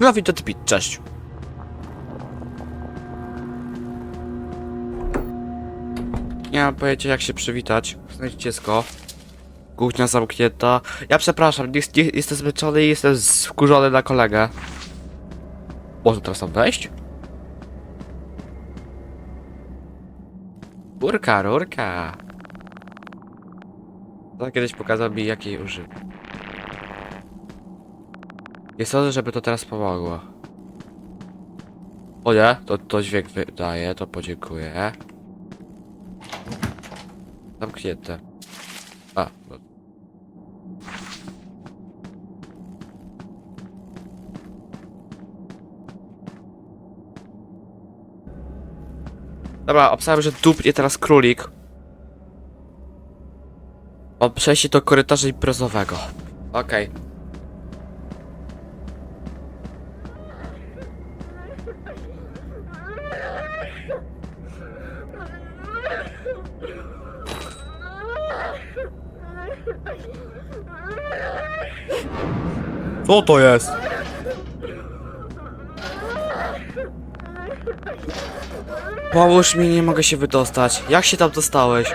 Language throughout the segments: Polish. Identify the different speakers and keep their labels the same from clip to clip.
Speaker 1: No widzę Pit, cześć. Nie mam pojęcia jak się przywitać. Znajdź dziecko. Kuchnia zamknięta. Ja przepraszam, nie, nie, jestem zmęczony i jestem wkurzony na kolegę. Można teraz tam wejść? Rurka, rurka. To kiedyś pokazał mi jakiej używa. Nie sądzę, żeby to teraz pomogło. O nie, to, to dźwięk wydaje, to podziękuję. Zamknięte. A, no. Dobra, obstawiam, że dupnie teraz królik. O przejście do korytarza imprezowego. Okej. Co to jest? Pomóż mi, nie mogę się wydostać. Jak się tam dostałeś?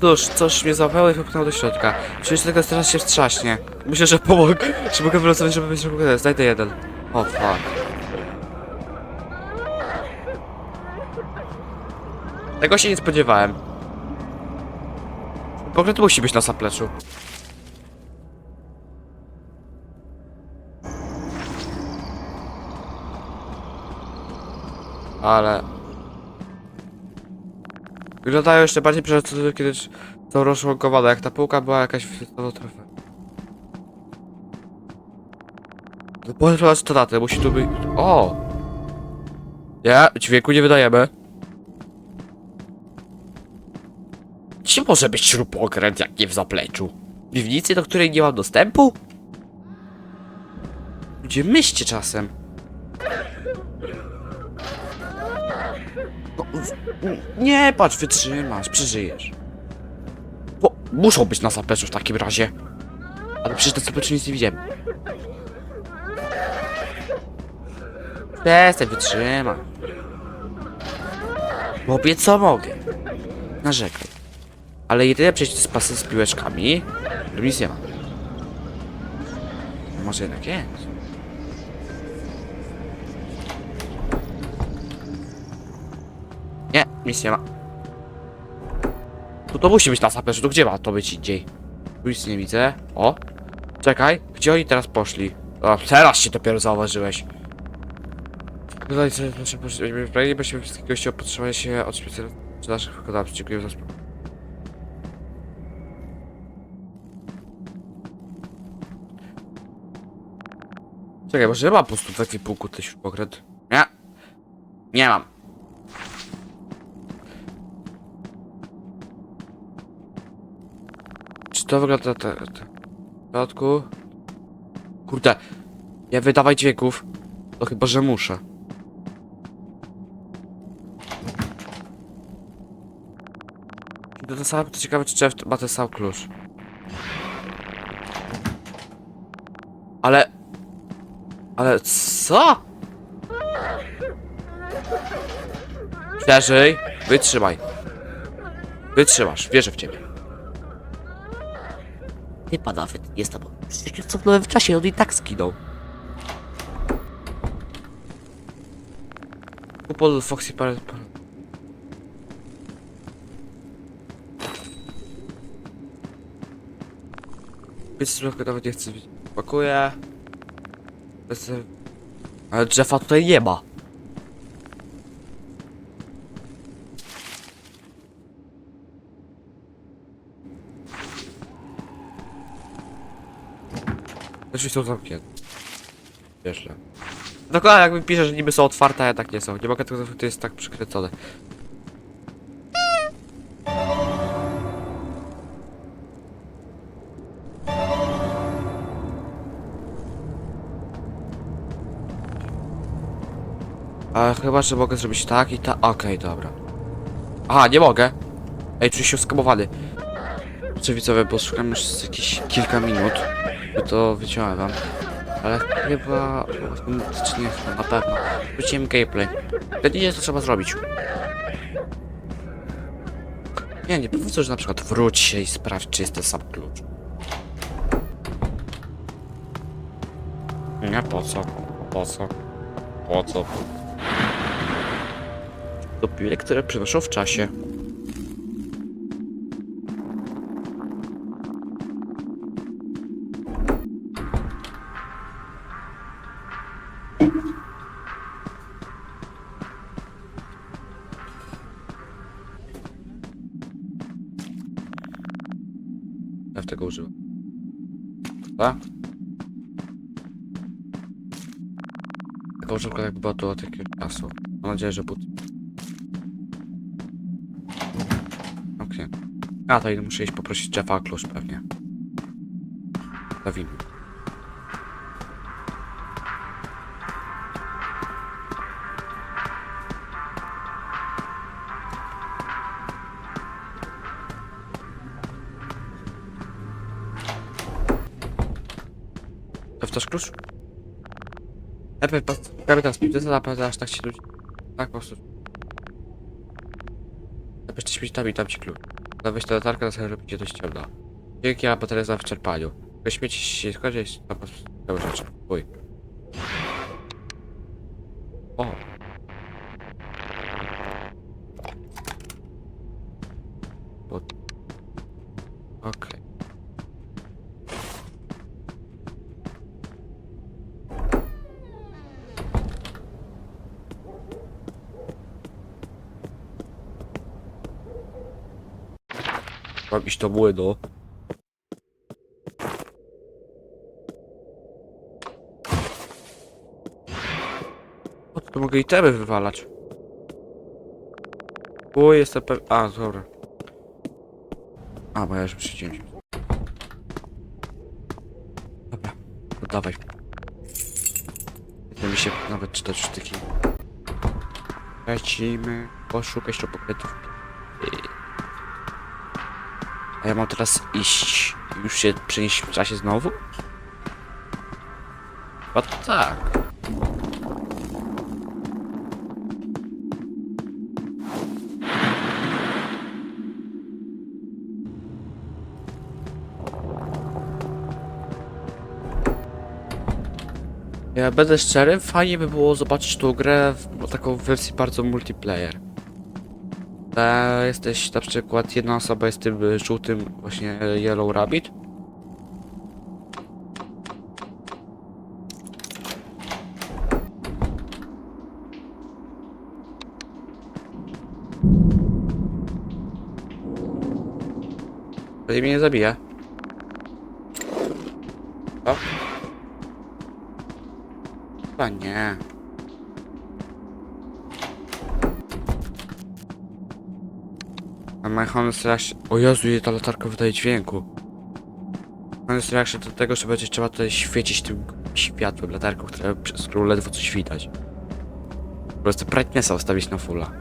Speaker 1: Cóż, coś mnie złapało i popchnęło do środka. Przecież tego straż się wstrzaśnie. Myślę, że pomogę, że mogę wylosować, żeby być mogę. Znajdę jeden. O fuck. Tego się nie spodziewałem. Konkret musi być na zapleczu. Ale... Wyglądają jeszcze bardziej przerażająco, kiedy są rozczłonkowane, jak ta półka była jakaś fioletowo trochę. No to datę, musi tu być... O! Nie, dźwięku nie wydajemy. Czy może być śrubokręt, jak nie w zapleczu? W piwnicy, do której nie mam dostępu? Gdzie myślcie czasem? Nie patrz, wytrzymasz, przeżyjesz. Bo muszą być na zapleczu w takim razie. Ale przecież na zapleczu nic nie widziałem. Przestań, wytrzymaj. Robię co mogę. Narzekaj. Ale jedyne przejście z pasy z piłeczkami, to nic nie ma. Może jednak jest. Nic nie ma. Tu to musi być na saperze, to gdzie ma to być indziej? Tu nic nie widzę. O! Czekaj, gdzie oni teraz poszli? O, teraz się dopiero zauważyłeś. Tutaj sobie proszę, proszę, pragnie byśmy wszystkich gości o się od specjalistów naszych wykonawców. Dziękuję za sprawę. Czekaj, może ja mam po prostu ekwipunku ten śrubokręt? Nie. Nie mam. To wygląda tak? W środku? Kurde. Nie wydawaj dźwięków. To chyba, że muszę. To, to, sam, to ciekawe, czy Jeff ma ten sam klucz. Ale... Ale co? Przeżyj, wytrzymaj. Wytrzymasz, wierzę w ciebie. Pan nawet jest tam. Przecież cofnąłem w czasie, on i tak skinął. Kupol Foxy parę... Więc nawet nie chcę. Pakuję. Ale Jeffa tutaj nie ma. Drzwi są zamknięte. Wierzę. Dokładnie jakby pisze, że niby są otwarte, a tak nie są. Nie mogę tego, to jest tak przykręcone. A chyba, że mogę zrobić tak i tak. Okej, dobra. Aha, nie mogę. Ej, czuję się skamowany. Czy widzowie, bo szukam już jakieś kilka minut. To wyciąłem wam. ale chyba... Czy nie, chyba na pewno. Wróciłem gameplay. Wtedy to trzeba zrobić. Nie, nie powiedzą, że na przykład wróć się i sprawdź, czy jest ten sam klucz. Nie, po co? Po co? Po co? To piłek, które przenoszą w czasie. Jakby była to od jakiegoś czasu. Mam nadzieję, że but. Okej. A, to muszę iść poprosić Jeffa klucz pewnie. Zawimy. To klucz? Najpierw kapitan spirytusa, a potem aż tak się ludzi... Tak po prostu. Najpierw ty śmieć tam ci klucz. No weź tę latarkę, na sobie robicie dość ciemno. Dzięki, a bateria za wyczerpaniu. Tylko śmieci się skończy, jest to po prostu całe rzeczy. Uj. O. Okej. Mam iść do młynu. O, to mogę itemy wywalać. O, jestem pewien... A, dobra. A, bo ja już się. Dobra, to dawaj. Nie mi się nawet czytać sztyki. Lecimy poszukać czopokretów. A ja mam teraz iść już się przenieść w czasie znowu? Chyba tak. Ja będę szczery, fajnie by było zobaczyć tą grę w taką wersję bardzo multiplayer. E, jesteś na przykład jedna osoba jest tym y, żółtym właśnie y, Yellow Rabbit. To mnie nie zabije. O? Chyba nie. A my honest reaction... O Jezu, ta latarka wydaje dźwięku. Honest reaction do tego, że będzie trzeba tutaj świecić tym światłem, latarką, która, przez którą ledwo coś widać. Po prostu brightnessa ustawić na fulla.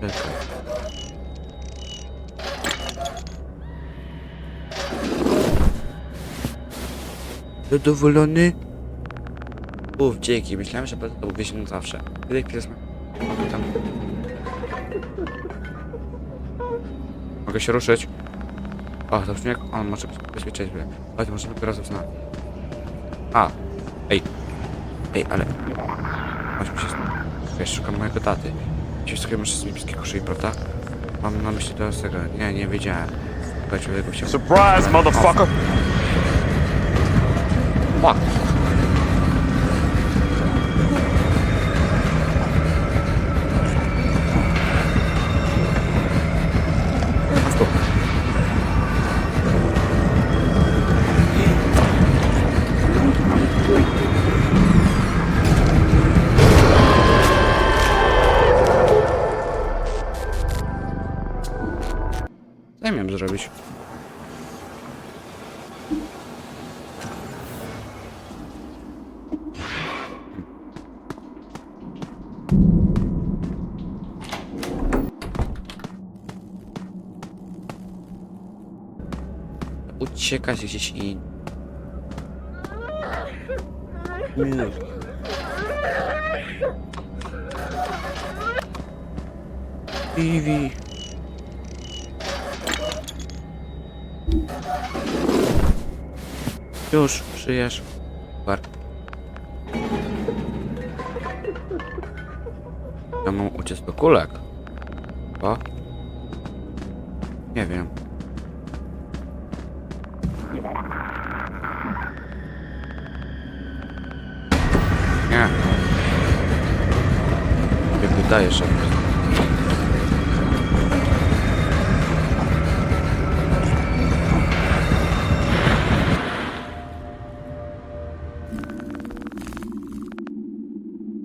Speaker 1: Czekaj. Zadowolony? Uf, dzięki. Myślałem, że będę to uwieźć na zawsze. Tyle pies ma... Tam. Mogę się ruszyć? O, to brzmi jak... On może być bezpieczeństwie. Ale to może dopiero zna. A. Ej. Ej, ale... Chodź mi się... Wiesz, szukam mojego taty. Gdzieś sobie masz z niebieskiego szyi, prawda? Mam na myśli teraz tego... Nie, nie wiedziałem. Chyba człowieku chciał...
Speaker 2: Surprise, motherfucker!
Speaker 1: Fuck. Go. Co ja miałem zrobić? Uciekać gdzieś i... Nie. Vivi. Już, żyjesz. Super. Ja mam uciec do kulek. Co? Nie wiem. Nie. Nie wydaje się.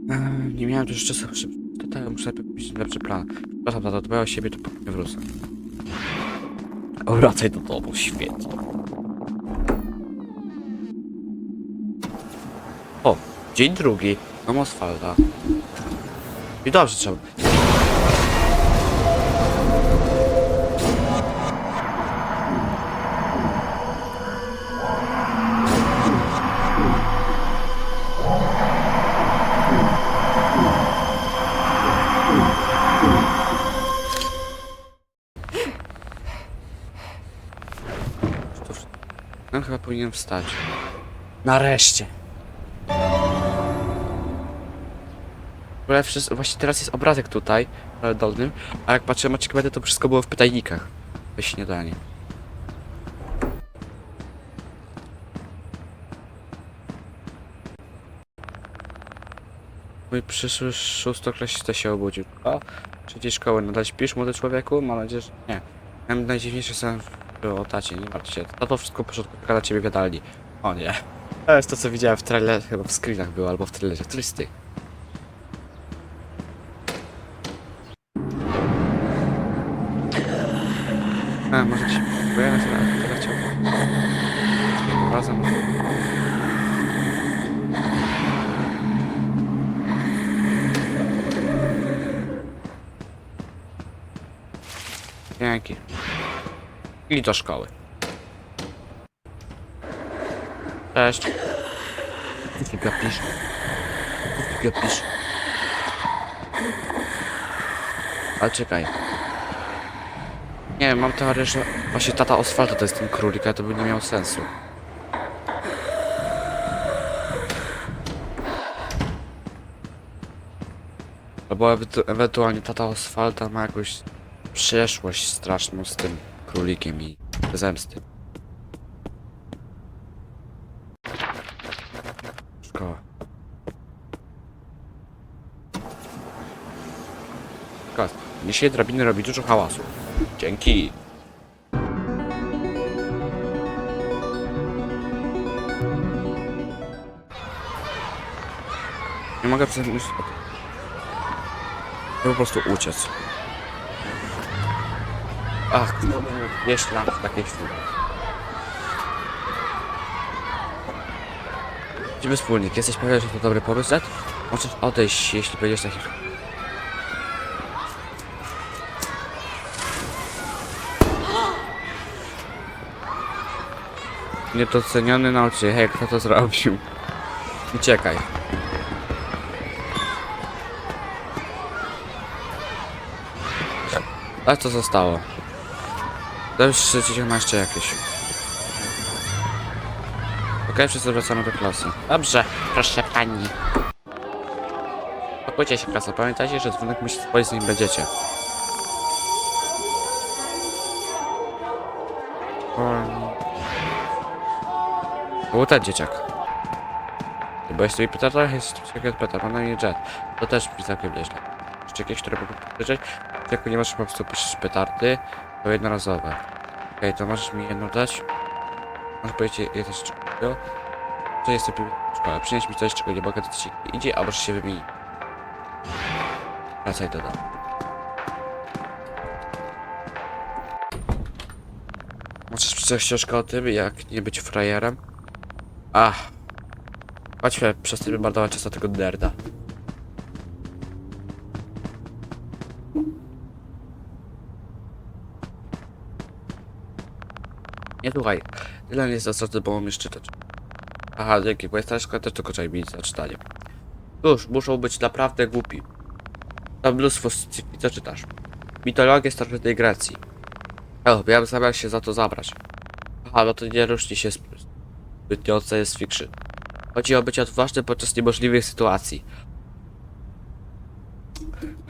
Speaker 1: Eee, Nie miałem jeszcze czasu, żeby... Tutaj muszę mieć lepszy plan. Przepraszam, tato, dbaj o siebie, to nie wrócę. Wracaj do domu, świetnie. O, dzień drugi. Mam asfalta. I dobrze trzeba. No powinien wstać. Nareszcie. Ogóle wszyscy, właśnie teraz jest obrazek tutaj, na dolnym, a jak patrzyłem na to wszystko było w pytajnikach. We śniadanie. Mój przyszły szóstoklasista się obudził. O, trzeciej szkoły, nadal śpisz, młody człowieku? Mam nadzieję, że nie. Miałem najdziwniejszy sen o tacie, nie martw się. To wszystko poszło na ciebie gadali. O nie. To jest to, co widziałem w trailerze, chyba w screenach było, albo w trailerze. Któryś tych. A, może ci pojadę się teraz chciał. Razem. Dzięki. I do szkoły. Cześć. Ty gapisz. Ty gapisz. Ale czekaj. Nie mam teorię, że właśnie tata Oswaldo to jest ten królik, ale to by nie miało sensu. Albo ewentu- ewentualnie tata Oswalda ma jakąś przeszłość straszną z tym królikiem i zemsty. Szkoła. Gaz. Dzisiaj drabiny robi dużo hałasu. Dzięki. Nie mogę przemyśleć. Chcę po prostu uciec. Ach, by jeść nam w takiej chwili. Idziemy wspólnik. Jesteś pewien, że to dobry pomysł, Zed? Możesz odejść, jeśli będziesz taki... Niedoceniony nauczyciel. Hej, kto to zrobił? Uciekaj. A co zostało? To już trzeci ma jeszcze jakieś. Okej, wszyscy wracamy do klasy. Dobrze, proszę pani. Pokójcie się klasa, pamiętajcie, że dzwonek musi spojrzeć z nim będziecie. Ten dzieciak. Bo jest tutaj petarda, jest petar, mam na imię Jet. To też mi całkiem nieźle. Jeszcze jakieś, które mogą powiedzieć? Jak nie masz po prostu piszesz petardy, to jednorazowe. Okej, to możesz mi jedno dać? Możesz powiedzieć jedno z czego? To jest lepiej w. Przynieś mi coś, czego nie mogę, to ci idzie, a możesz się wymienić. Wracaj do domu. Możesz przeczytać książkę o tym, jak nie być frajerem? Ach. Chodźmy, przestańmy marnować czas na tego nerda. Nie słuchaj. Tyle nie jest zasadne, bo umiesz czytać. Aha, dzięki, bo jest szkoda też tylko czaj mi za czytanie. Cóż, muszą być naprawdę głupi. Tam mnóstwo co czytasz? Mitologię starożytnej Grecji. O, miałem zamiar się za to zabrać. Aha, no to nie różni się zbytnio science fiction. Chodzi o bycie odważnym podczas niemożliwych sytuacji.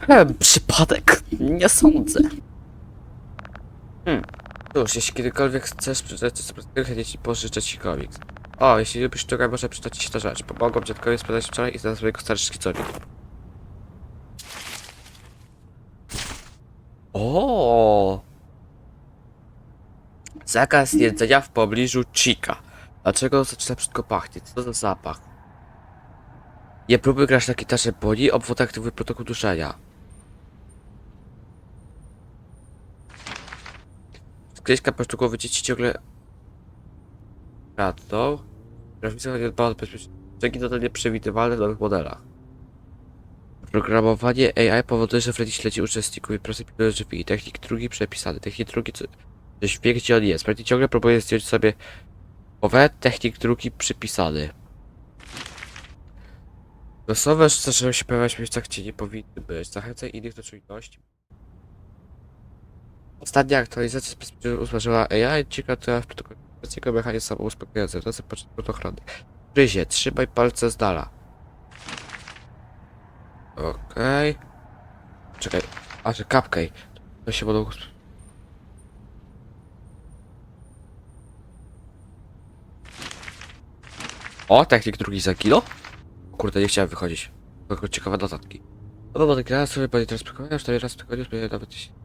Speaker 1: Hmm, przypadek? Nie sądzę. Hmm. Cóż, jeśli kiedykolwiek chcesz przeczytać coś z chętnie ci pożyczę ci komiks. O, jeśli lubisz sztukę, może przydać ci ta rzecz. Pomogą dziadkowi sprzedać wczoraj i znalazł swojego stary szkicownik. O! Zakaz jedzenia w pobliżu Chica. Dlaczego zaczyna brzydko pachnieć? Co za zapach? Nie próbuj grać na gitarze boli, obwód aktywuje protokół duszenia. Skleśka poszczegółowe dzieci ciągle kradną. Grafica nie dba o bezpieczeństwo totalnie przewidywalne w nowych modelach. Programowanie AI powoduje, że Freddy śledzi uczestników i prosty pilnuje drzwi technik drugi przepisany. Technik drugi co, coś wie gdzie on jest. Freddy ciągle próbuje zdjąć sobie głowę, technik drugi przypisany. Losowe zaczęły się pojawiać w miejscach, gdzie nie powinny być. Zachęcaj innych do czujności. Ostatnia aktualizacja zauważyła AI, ciekawa, która w protokole mechanizm są uspokajający, to są początku ochrony. Gryzie, trzymaj palce z dala. Okej. Okay. Czekaj, a że kapkę. To się będą... O, technik drugi za kilo? Kurde, nie chciałem wychodzić. Tylko ciekawe dodatki. No bo tak, gra sobie będzie teraz spokojnie, 4 razy w tygodniu, nawet 10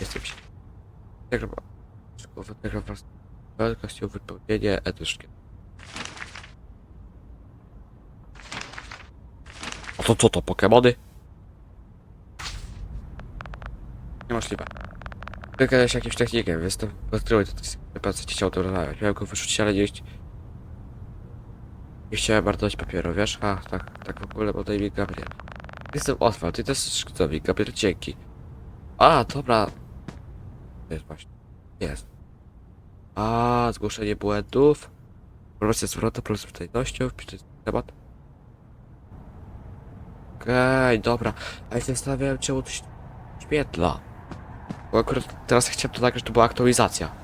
Speaker 1: Jesteś. Wygrał wygrał was wielkością wypełnienie etyszkiem. A to co to, Pokemony? Niemożliwe. Wygrałeś jakimś technikiem, więc to odkryłem to tej ci chciał to rozmawiać. Miałem go wyrzucić, ale nie, nie chciałem marnować papieru, wiesz? A, tak, tak w ogóle podaj mi Gabriel. Jestem Otwar, ty też skrzydowi, Gabriel, dzięki. A, dobra, jest właśnie. Jest. A, zgłoszenie błędów. Informacja zwrota, problem z pytajnością, wpisać temat. Okej, dobra. A ja się zastanawiałem, czemu to się świetla. Bo akurat teraz chciałem to nagrać, to była aktualizacja.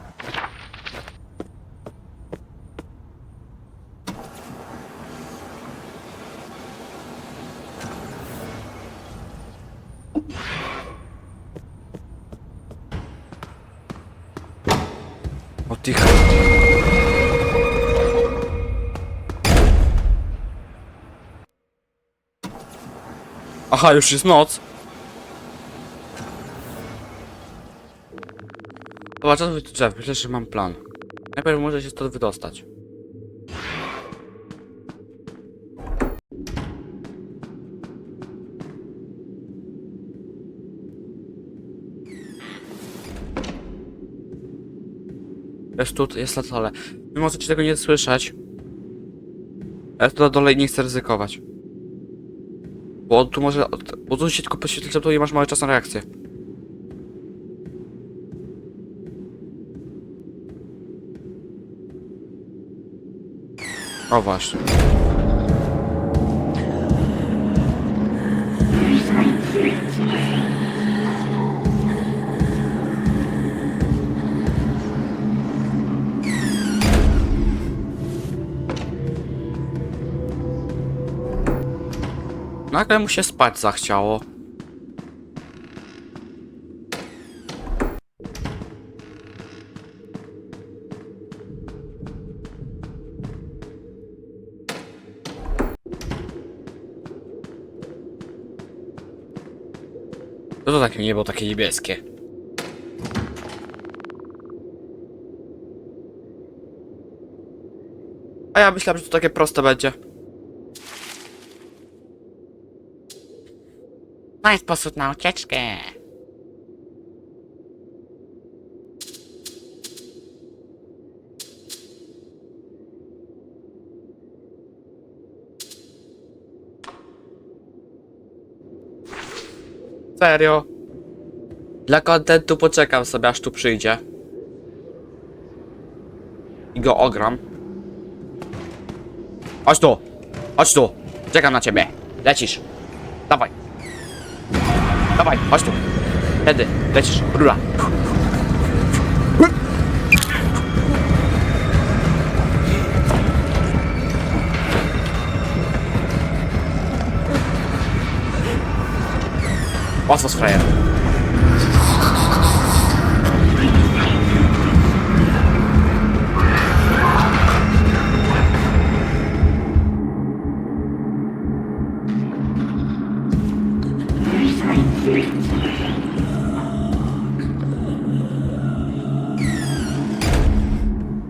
Speaker 1: Aha, już jest noc. Zobacz, co tu drzew, myślę, że mam plan. Najpierw muszę się stąd wydostać. Jest tu, jest na dole. Wy możecie tego nie słyszeć. Ja tu na dole nie chcę ryzykować. Bo tu może. Bo tu się tylko poświetlić to i masz mały czas na reakcję. O właśnie. Nagle mu się spać zachciało. No to takie niebo takie niebieskie. A ja myślałem, że to takie proste będzie.
Speaker 2: To jest sposób na ucieczkę.
Speaker 1: Serio? Dla kontentu poczekam sobie aż tu przyjdzie. i go ogram. Chodź tu! Chodź tu! Czekam na ciebie. Lecisz. Dawaj. Dawaj, chodź tu. Wtedy, lecisz. Rura. Łatwo z frajerem.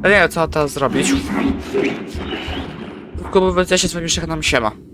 Speaker 1: Ja nie wiem co teraz zrobić. Tylko ja się z wami nam siema.